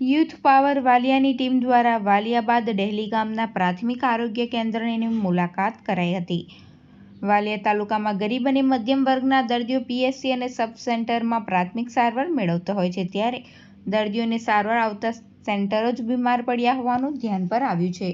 Youth power વાલિયાની team દ્વારા વાલિયા બાદ ડહેલી ગામના પ્રાથમિક આરોગ્ય કેન્દ્રની મુલાકાત કરાઈ હતી. વાલિયા તાલુકામાં ગરીબ અને મધ્યમ વર્ગના દર્દીઓ પીએસસી અને સબ સેન્ટરમાં પ્રાથમિક સારવાર મેળવતા હોય છે ત્યારે દર્દીઓને સારવાર આવતા સેન્ટરો જ બીમાર પડ્યા હોવાનું ધ્યાન પર આવ્યું છે.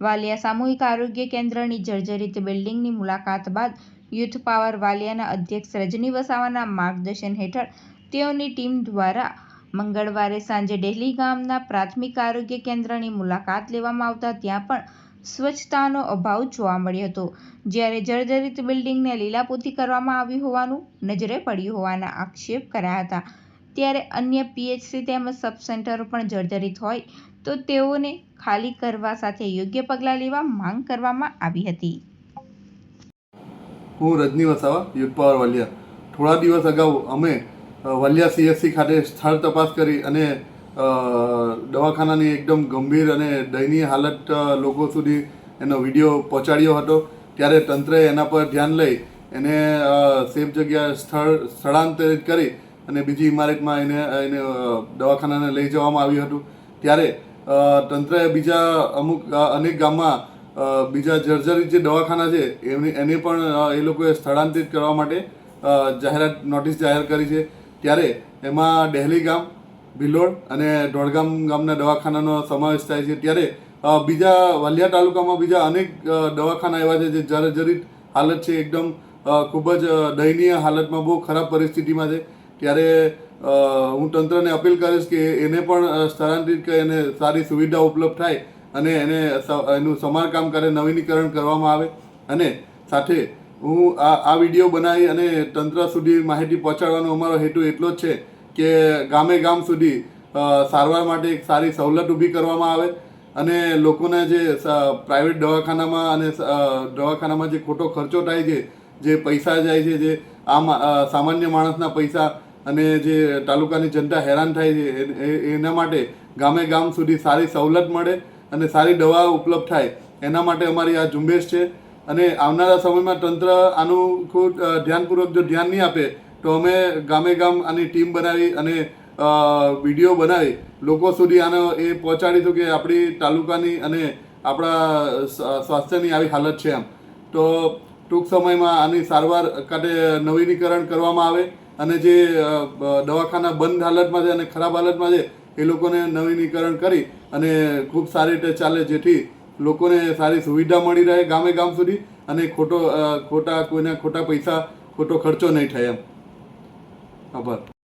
વાલિયા સામૂહિક આરોગ્ય કેન્દ્રની જર્જરિત બિલ્ડિંગની મુલાકાત બાદ યુથ પાવર વાલિયાના અધ્યક્ષ રજની વસાવાના માર્ગદર્શન હેઠળ તેઓની ટીમ દ્વારા મંગળવારે સાંજે ડેહલી ગામના પ્રાથમિક આરોગ્ય કેન્દ્રની મુલાકાત લેવામાં આવતા ત્યાં પણ સ્વચ્છતાનો અભાવ જોવા મળ્યો હતો. જ્યારે જર્જરિત બિલ્ડિંગને લીલાપોતી કરવામાં આવી હોવાનું નજરે પડ્યું હોવાના આક્ષેપ કર્યા હતા. ત્યારે અન્ય પીએચસી તેમજ સબ સેન્ટરો પણ જર્જરિત હોય તો તેઓને ખાલી કરવા સાથે યોગ્ય પગલાં લેવા માંગ કરવામાં આવી હતી. હું રજની વસાવા યુથ પાવર વાલિયા. થોડા દિવસ અગાઉ અમે વાલિયા સીએસસી ખાતે સ્થળ તપાસ કરી અને દવાખાનાની એકદમ ગંભીર અને દયનીય હાલત લોકો સુધી એનો વીડિયો પહોંચાડ્યો હતો. ત્યારે તંત્રએ એના પર ધ્યાન લઈ એને સેફ જગ્યા સ્થળ સ્થળાંતરિત કરી અને બીજી ઇમારતમાં એને એને દવાખાનાને લઈ જવામાં આવ્યું હતું. ત્યારે તંત્રએ બીજા અમુક અનેક ગામમાં બીજા જર્જરિત જે દવાખાના છે એની એને પણ એ લોકોએ સ્થળાંતરિત કરવા માટે જાહેરાત, નોટિસ જાહેર કરી છે. ત્યારે એમાં ડહેલી ગામ, ભિલોડ અને ઢોળગામ ગામના દવાખાનાનો સમાવેશ થાય છે. ત્યારે બીજા વાલિયા તાલુકામાં બીજા અનેક દવાખાના એવા છે જે જર્જરિત હાલત છે. એકદમ ખૂબ જ દયનીય હાલતમાં બહુ ખરાબ પરિસ્થિતિમાં છે. ત્યારે હું તંત્રને અપીલ કરીશ કે એને પણ સ્થળાંતરિત કરી અને સારી સુવિધા ઉપલબ્ધ થાય અને એને એનું સમારકામ કરે, નવીનીકરણ કરવામાં આવે અને સાથે હું આ આ વીડિયો બનાવી અને તંત્ર સુધી માહિતી પહોંચાડવાનો અમારો હેતુ એટલો જ છે કે ગામે ગામ સુધી સારવાર માટે એક સારી સવલત ઊભી કરવામાં આવે અને લોકોને જે પ્રાઇવેટ દવાખાનામાં અને દવાખાનામાં જે ખોટો ખર્ચો થાય છે, જે પૈસા જાય છે, જે આમ સામાન્ય માણસના પૈસા અને જે તાલુકાની જનતા હેરાન થાય છે એના માટે ગામે ગામ સુધી સારી સવલત મળે અને સારી દવા ઉપલબ્ધ થાય. એના માટે અમારી આ ઝુંબેશ છે. અને આવનારા સમયમાં તંત્ર આનું ખૂબ ધ્યાનપૂર્વક જો ધ્યાન નહીં આપે, તો અમે ગામે ગામ આની ટીમ બનાવી અને વીડિયો બનાવી, લોકો સુધી આનો એ પહોંચાડીશું કે આપણી તાલુકાની અને આપણા સ્વાસ્થ્યની આવી હાલત છે એમ તો ટૂંક સમયમાં આની સારવાર કાટે નવીનીકરણ કરવામાં આવે અને જે દવાખાના બંધ હાલતમાં છે અને ખરાબ હાલતમાં છે, એ લોકોને નવીનીકરણ કરી અને ખૂબ સારી રીતે ચાલે જેથી લોકોને સારી સુવિધા મળી રહે ગામે ગામ સુધી અને ખોટો ખોટા, કોઈના ખોટા પૈસા, ખોટો ખર્ચો નહીં થાય એમ. આભાર.